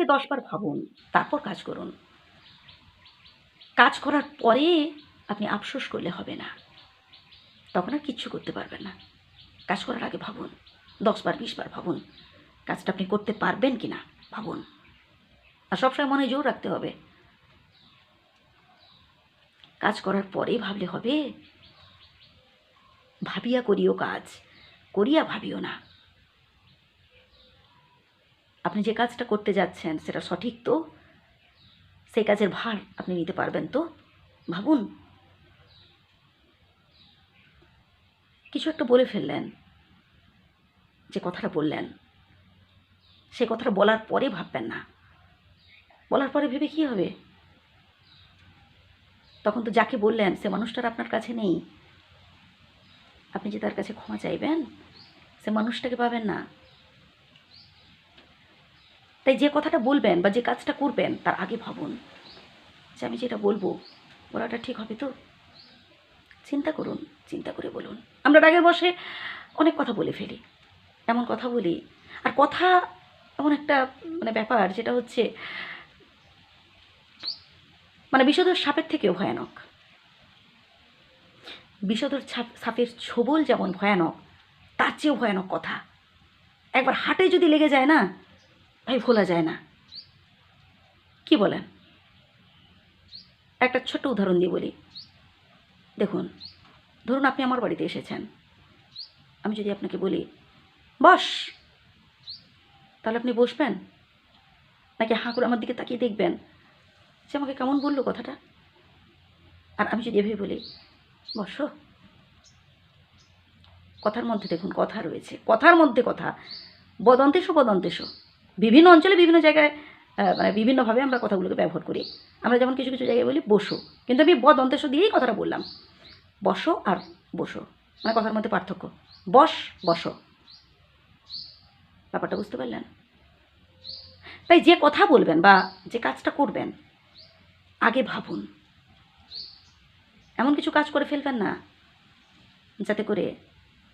আগে দশবার ভাবুন, তারপর কাজ করুন। কাজ করার পরে আপনি আফসোস করলে হবে না। তখন আর কিচ্ছু করতে পারবেন না। কাজ করার আগে ভাবুন দশবার বিশবার ভাবুন, কাজটা আপনি করতে পারবেন কি না ভাবুন। আর সবসময় মনে জোর রাখতে হবে। কাজ করার পরে ভাবলে হবে, ভাবিয়া করিও কাজ, করিয়া ভাবিও না। আপনি যে কাজটা করতে যাচ্ছেন, সেটা সঠিক তো? সেই কাজের ভার আপনি নিতে পারবেন তো? ভাবুন। কিছু একটা বলে ফেললেন, যে কথাটা বললেন। সে কথাটা বলার পরে ভাববেন না। বলার পরে ভেবে কী হবে? তখন তো যাকে বললেন, সে মানুষটার আপনার কাছে নেই। আপনি যে তার কাছে ক্ষমা চাইবেন, সে মানুষটাকে পাবেন না। তাই যে কথাটা বলবেন বা যে কাজটা করবেন, তার আগে ভাবুন যে আমি যেটা বলব ওরাটা ঠিক হবে তো? চিন্তা করুন, চিন্তা করে বলুন। আমরা রাগের বসে অনেক কথা বলে ফেলি, এমন কথা বলি। আর কথা এমন একটা মানে ব্যাপার যেটা হচ্ছে মানে বিষধর সাপের থেকেও ভয়ানক। বিষধর সাপের ছোবল যেমন ভয়ানক, তার চেয়েও ভয়ানক কথা। একবার হাটে যদি লেগে যায় না ভাই ভোলা যায় না। কি বলেন? একটা ছোট্ট উদাহরণ দিয়ে বলি। দেখুন, ধরুন আপনি আমার বাড়িতে এসেছেন। আমি যদি আপনাকে বলি, বস, তাহলে আপনি বসবেন? নাকি হাঁ করে আমার দিকে তাকিয়ে দেখবেন? সে আমাকে কেমন বলল কথাটা? আর আমি যদি এভাবে বলি, বসো, কথার মধ্যে দেখুন, কথা রয়েছে। কথার মধ্যে কথা। বদন্তেশ বদন্তেশ। বিভিন্ন অঞ্চলে বিভিন্ন জায়গায় মানে বিভিন্নভাবে আমরা কথাগুলোকে ব্যবহার করি। আমরা যেমন কিছু কিছু জায়গায় বলি বসো। কিন্তু আমি বদন্তেশ দিয়েই কথাটা বললাম। বসো আর বসো। মানে কথার মধ্যে পার্থক্য। বস, বসো। ব্যাপারটা বুঝতে পারলেন? তাই যে কথা বলবেন বা যে কাজটা করবেন, আগে ভাবুন। এমন কিছু কাজ করে ফেলবেন না, যাতে করে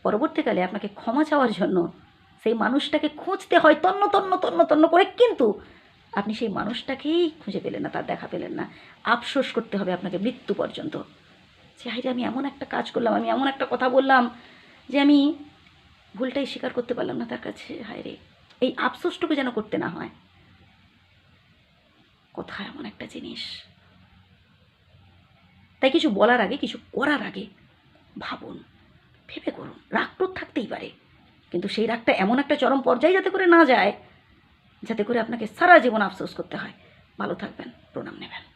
পরবর্তীকালে আপনাকে ক্ষমা চাওয়ার জন্য সেই মানুষটাকে খুঁজতে হয় তন্ন তন্ন তন্ন তন্ন করে, কিন্তু আপনি সেই মানুষটাকেই খুঁজে পেলেন না, তার দেখা পেলেন না। আফসোস করতে হবে আপনাকে মৃত্যু পর্যন্ত। যে হাইরে আমি এমন একটা কাজ করলাম, আমি এমন একটা কথা বললাম যে, আমি ভুলটাই স্বীকার করতে পারলাম না তার কাছে। হায়রে এই আফসোসটুকু যেন করতে না হয়। কথা এমন একটা জিনিস। তাই কিছু বলার আগে, কিছু করার আগে ভাবুন, ভেবে করুন, রাগ থাকতেই পারে। কিন্তু সেই রাগটা এমন একটা চরম পর্যায়ে যাতে করে না যায়, যাতে করে আপনাকে সারা জীবন আফসোস করতে হয়। ভালো থাকবেন, প্রণাম নেবেন।